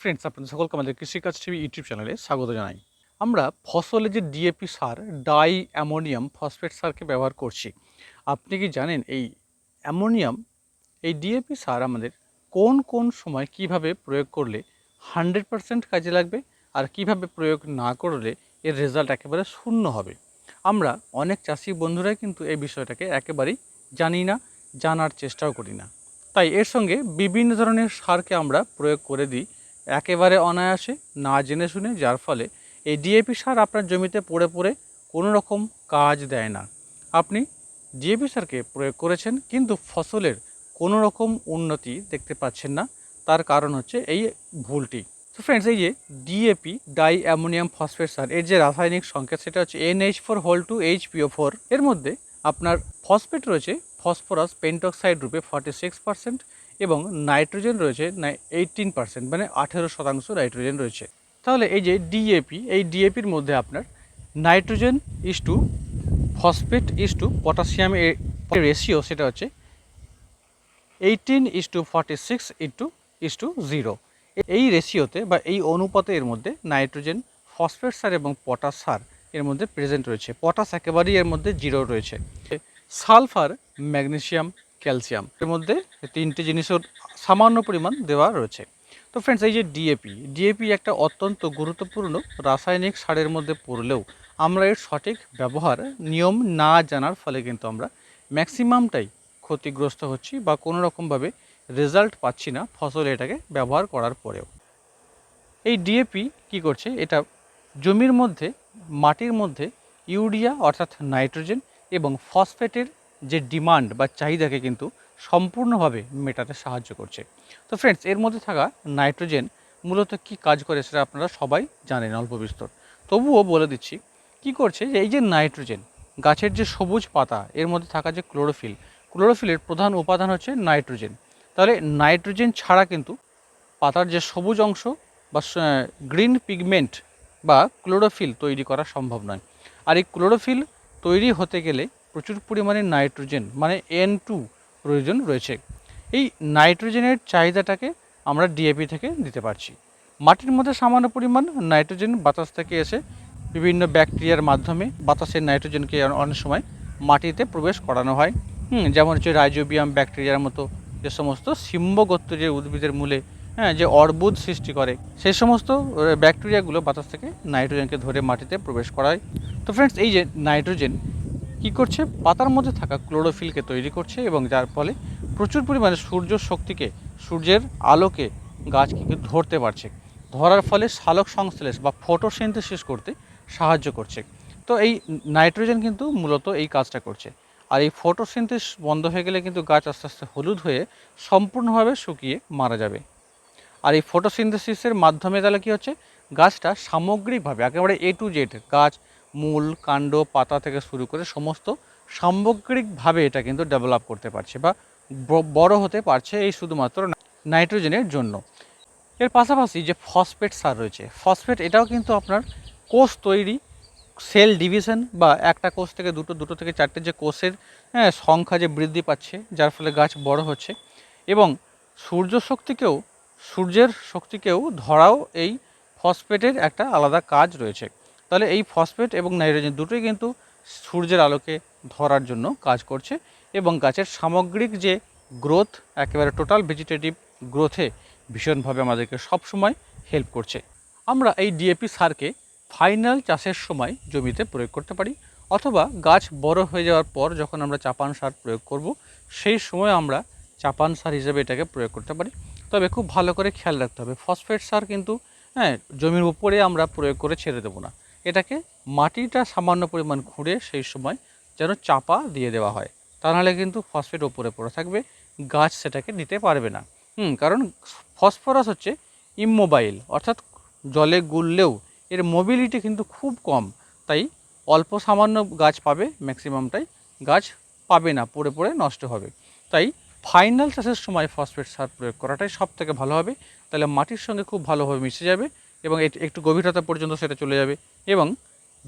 Friends আপনাদের সকলকে আমাদের কৃষিকাজ টিভি ইউটিউব চ্যানেলে স্বাগত জানাই। আমরা ফসলে যে ডিএপি সার, ডাই অ্যামোনিয়াম ফসফেট সারকে ব্যবহার করছি, আপনি কি জানেন এই অ্যামোনিয়াম, এই ডিএপি সার আমাদের কোন কোন সময় কীভাবে প্রয়োগ করলে হান্ড্রেড পারসেন্ট কাজে লাগবে আর কীভাবে প্রয়োগ না করলে এর রেজাল্ট একেবারে শূন্য হবে? আমরা অনেক চাষি বন্ধুরাই কিন্তু এই বিষয়টাকে একেবারেই জানি না, জানার চেষ্টাও করি না। তাই এর সঙ্গে বিভিন্ন ধরনের সারকে আমরা প্রয়োগ করে দিই একেবারে অনায়াসে না জেনে শুনে, যার ফলে এই ডিএপি সার আপনার জমিতে পড়ে পড়ে কোনো রকম কাজ দেয় না। আপনি ডিএপি সারকে প্রয়োগ করেছেন, কিন্তু ফসলের কোনো রকম উন্নতি দেখতে পাচ্ছেন না। তার কারণ হচ্ছে এই ভুলটি। তো ফ্রেন্ডস এই যে ডিএপি ডাই অ্যামোনিয়াম ফসফেট সার, এর যে রাসায়নিক সংকেত, সেটা হচ্ছে N H four whole two H PO four এর মধ্যে আপনার ফসফেট রয়েছে ফসফরাস পেন্টক্সাইড রূপে ফর্টি সিক্স পার্সেন্ট এবং নাইট্রোজেন রয়েছে এইটিন পার্সেন্ট মানে আঠেরো শতাংশ নাইট্রোজেন রয়েছে। তাহলে এই যে ডিএপি এই ডিএপির মধ্যে আপনার nitrogen is to phosphate is to potassium ratio সেটা হচ্ছে eighteen is to forty six into is to zero এই রেশিওতে বা এই অনুপাতে এর মধ্যে নাইট্রোজেন ফসফেট সার এবং পটাশ সার এর মধ্যে প্রেজেন্ট রয়েছে। পটাশ একেবারেই এর মধ্যে জিরো রয়েছে। Sulphur magnesium calcium. এর মধ্যে তিনটে জিনিসের সামান্য পরিমাণ দেওয়া রয়েছে। তো ফ্রেন্ডস এই যে ডিএপি ডিএপি একটা অত্যন্ত গুরুত্বপূর্ণ রাসায়নিক সারের মধ্যে পড়লেও আমরা এর সঠিক ব্যবহার, নিয়ম না জানার ফলে কিন্তু আমরা ম্যাক্সিমামটাই ক্ষতিগ্রস্ত হচ্ছি বা কোনো রকমভাবে রেজাল্ট পাচ্ছি না ফসল এটাকে ব্যবহার করার পরেও। এই ডিএপি কি করছে? এটা জমির মধ্যে, মাটির মধ্যে ইউরিয়া অর্থাৎ নাইট্রোজেন এবং ফসফেটের যে ডিমান্ড বা চাহিদাকে কিন্তু সম্পূর্ণভাবে মেটাতে সাহায্য করছে। তো ফ্রেন্ডস এর মধ্যে থাকা নাইট্রোজেন মূলত কি কাজ করে সেটা আপনারা সবাই জানেন অল্প বিস্তর। তবুও বলে দিচ্ছি, কি করছে যে এই যে নাইট্রোজেন, গাছের যে সবুজ পাতা, এর মধ্যে থাকা যে ক্লোরোফিল, ক্লোরোফিলের প্রধান উপাদান হচ্ছে নাইট্রোজেন। তাহলে নাইট্রোজেন ছাড়া কিন্তু পাতার যে সবুজ অংশ বা গ্রিন পিগমেন্ট বা ক্লোরোফিল তৈরি করা সম্ভব নয়। আর এই ক্লোরোফিল তৈরি হতে গেলে প্রচুর পরিমাণে নাইট্রোজেন মানে এন টু প্রয়োজন রয়েছে। এই নাইট্রোজেনের চাহিদাটাকে আমরা ডিএপি থেকে দিতে পারছি। মাটির মধ্যে সামান্য পরিমাণ নাইট্রোজেন বাতাস থেকে এসে বিভিন্ন ব্যাকটেরিয়ার মাধ্যমে বাতাসের নাইট্রোজেনকে অনেক সময় মাটিতে প্রবেশ করানো হয়। যেমন হচ্ছে রাইজোবিয়াম ব্যাকটেরিয়ার মতো যে সমস্ত সিম্বগত্য যে উদ্ভিদের মূলে হ্যাঁ যে অর্বুদ সৃষ্টি করে, সেই সমস্ত ব্যাকটেরিয়াগুলো বাতাস থেকে নাইট্রোজেনকে ধরে মাটিতে প্রবেশ করায়। তো ফ্রেন্ডস এই যে নাইট্রোজেন কি করছে? পাতার মধ্যে থাকা ক্লোরোফিলকে তৈরি করছে এবং যার ফলে প্রচুর পরিমাণে সূর্য শক্তিকে, সূর্যের আলোকে গাছ কিন্তু ধরতে পারছে। ধরার ফলে সালোক সংশ্লেষ বা ফটোসিনথেসিস করতে সাহায্য করছে। তো এই নাইট্রোজেন কিন্তু মূলত এই কাজটা করছে। আর এই ফটোসিনথেস বন্ধ হয়ে গেলে কিন্তু গাছ আস্তে আস্তে হলুদ হয়ে সম্পূর্ণভাবে শুকিয়ে মারা যাবে। আর এই ফটোসিনথেসিসের মাধ্যমে তাহলে কী হচ্ছে? গাছটা সামগ্রিকভাবে, একেবারে এ টু জেড গাছ মূল কাণ্ড, পাতা থেকে শুরু করে সমস্ত সামগ্রিকভাবে এটা কিন্তু ডেভেলপ করতে পারছে বা বড় হতে পারছে এই শুধুমাত্র নাইট্রোজেনের জন্য। এর পাশাপাশি যে ফসফেট সার রয়েছে ফসফেট এটাও কিন্তু আপনার কোষ তৈরি সেল ডিভিশন বা একটা কোষ থেকে দুটো দুটো থেকে চারটে যে কোষের হ্যাঁ সংখ্যা যে বৃদ্ধি পাচ্ছে, যার ফলে গাছ বড় হচ্ছে এবং সূর্য শক্তিকেও, সূর্যের শক্তিকেও ধরাও এই ফসফেটের একটা আলাদা কাজ রয়েছে। তাহলে এই ফসফেট এবং নাইট্রোজেন দুটোই কিন্তু সূর্যের আলোকে ধরার জন্য কাজ করছে এবং গাছের সামগ্রিক যে গ্রোথ, একেবারে টোটাল ভেজিটেটিভ গ্রোথে ভীষণভাবে আমাদেরকে সবসময় হেল্প করছে। আমরা এই ডিএপি সারকে ফাইনাল চাষের সময় জমিতে প্রয়োগ করতে পারি অথবা গাছ বড় হয়ে যাওয়ার পর যখন আমরা চাপান সার প্রয়োগ করব, সেই সময় আমরা চাপান সার হিসেবে এটাকে প্রয়োগ করতে পারি। তবে খুব ভালো করে খেয়াল রাখতে হবে, ফসফেট সার কিন্তু হ্যাঁ জমির উপরে আমরা প্রয়োগ করে ছেড়ে দেবো না। এটাকে মাটিটা সামান্য পরিমাণ খুঁড়ে সেই সময় যেন চাপা দিয়ে দেওয়া হয়। তা নাহলে কিন্তু ফসফেট ওপরে পড়ে থাকবে, গাছ সেটাকে নিতে পারবে না। হুম, কারণ ফসফরাস হচ্ছে ইমোবাইল অর্থাৎ জলে গুললেও এর মোবিলিটি কিন্তু খুব কম। তাই অল্প সামান্য গাছ পাবে ম্যাক্সিমামটাই গাছ পাবে না, পড়ে পড়ে নষ্ট হবে। তাই ফাইনাল চাষের সময় ফসফেট সার প্রয়োগ করাটাই সব থেকে ভালো হবে। তাহলে মাটির সঙ্গে খুব ভালোভাবে মিশে যাবে। এবং একটু গভীরতা পর্যন্ত সেটা চলে যাবে। এবং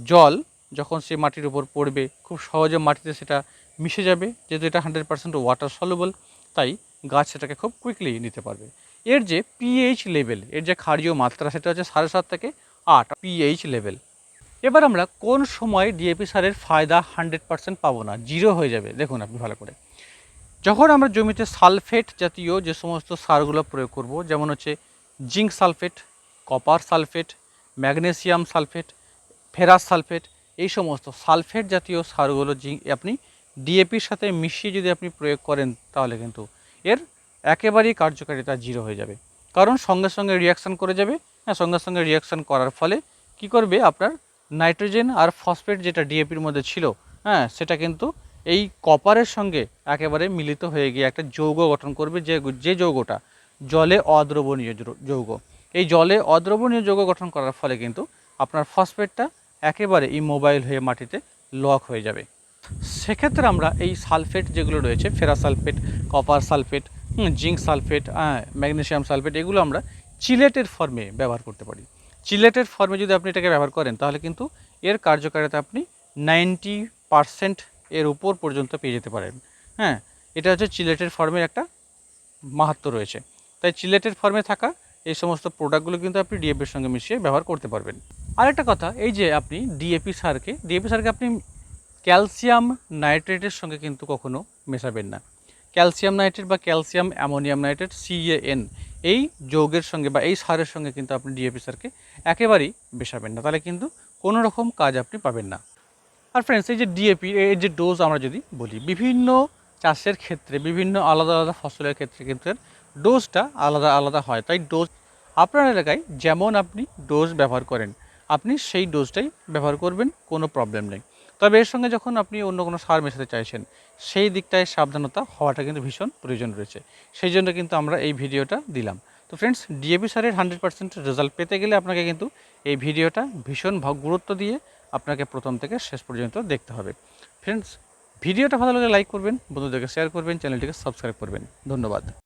জল যখন সে মাটির উপর পড়বে, খুব সহজে মাটিতে সেটা মিশে যাবে। যেহেতু এটা হান্ড্রেড পার্সেন্ট ওয়াটার সলুবল তাই গাছ সেটাকে খুব কুইকলি নিতে পারবে। এর যে পিএইচ লেভেল এর যে ক্ষারীয় মাত্রা, সেটা হচ্ছে সাড়ে সাত থেকে আট পিএইচ লেভেল এবার আমরা কোন সময় ডিএপি সারের ফায়দা হান্ড্রেড পার্সেন্ট পাবো না? জিরো হয়ে যাবে। দেখুন আপনি ভালো করে। যখন আমরা জমিতে সালফেট জাতীয় যে সমস্ত সারগুলো প্রয়োগ করব, যেমন হচ্ছে zinc sulphate copper sulphate magnesium sulphate ferrous sulphate এই সমস্ত সালফেট জাতীয় সারগুলো আপনি ডিএপির সাথে মিশিয়ে যদি আপনি প্রয়োগ করেন তাহলে কিন্তু এর একেবারেই কার্যকারিতা জিরো হয়ে যাবে। কারণ সঙ্গে সঙ্গে রিয়াকশান করে যাবে হ্যাঁ সঙ্গে সঙ্গে রিয়াকশান করার ফলে কি করবে আপনার নাইট্রোজেন আর ফসফেট যেটা ডিএপির মধ্যে ছিল হ্যাঁ সেটা কিন্তু এই কপারের সঙ্গে একেবারে মিলিত হয়ে গিয়ে একটা যৌগ গঠন করবে যে যে যৌগটা, জলে অদ্রবণীয় যৌগ। এই জলে অদ্রবণীয় যৌগ গঠন করার ফলে কিন্তু আপনার ফসফেটটা একেবারে ইমোবাইল হয়ে মাটিতে লক হয়ে যাবে। সেক্ষেত্রে আমরা এই সালফেট যেগুলো রয়েছে ferrous sulphate copper sulphate zinc sulphate magnesium sulphate, এগুলো আমরা চিলেটের ফর্মে ব্যবহার করতে পারি। চিলেটের ফর্মে যদি আপনি এটাকে ব্যবহার করেন, তাহলে কিন্তু এর কার্যকারিতা আপনি নাইনটি পারসেন্ট এর উপর পর্যন্ত পেয়ে যেতে পারেন। হ্যাঁ এটা হচ্ছে চিলেটের ফর্মের একটা মাহাত্ম রয়েছে। তাই চিলেটের ফর্মে থাকা এই সমস্ত প্রোডাক্টগুলো কিন্তু আপনি ডিএপির সঙ্গে মিশিয়ে ব্যবহার করতে পারবেন। আরেকটা কথা, এই যে আপনি ডিএপি সারকে ডিএপি সারকে আপনি ক্যালসিয়াম নাইট্রেটের সঙ্গে কিন্তু কখনো মেশাবেন না। ক্যালসিয়াম নাইট্রেট বা ক্যালসিয়াম অ্যামোনিয়াম নাইট্রেট সিএএন এই যৌগের সঙ্গে বা এই সারের সঙ্গে কিন্তু আপনি ডিএপি সারকে একেবারেই মেশাবেন না। তাহলে কিন্তু কোনো রকম কাজ আপনি পাবেন না। আর ফ্রেন্ডস এই যে ডিএপি এর যে ডোজ আমরা যদি বলি, বিভিন্ন চাষের ক্ষেত্রে, বিভিন্ন আলাদা আলাদা ফসলের ক্ষেত্রে কিন্তু ডোজটা আলাদা আলাদা হয়। তাই ডোজ আপনার এলাকায় যেমন আপনি ডোজ ব্যবহার করেন, আপনি সেই ডোজটাই ব্যবহার করবেন, কোনো প্রবলেম নেই। তবে এর সঙ্গে যখন আপনি অন্য কোনো সার মেশাতে চাইছেন, সেই দিকটায় সাবধানতা হওয়াটা কিন্তু ভীষণ প্রয়োজন রয়েছে। সেই জন্য কিন্তু আমরা এই ভিডিওটা দিলাম। তো ফ্রেন্ডস ডিএপি সারের হান্ড্রেড পার্সেন্ট রেজাল্ট পেতে গেলে আপনাকে কিন্তু এই ভিডিওটা ভীষণ গুরুত্ব দিয়ে আপনাকে প্রথম থেকে শেষ পর্যন্ত দেখতে হবে। ফ্রেন্ডস ভিডিওটা ভালো লাগলে লাইক করবেন, বন্ধুদেরকে শেয়ার করবেন চ্যানেলটিকে সাবস্ক্রাইব করবেন। ধন্যবাদ।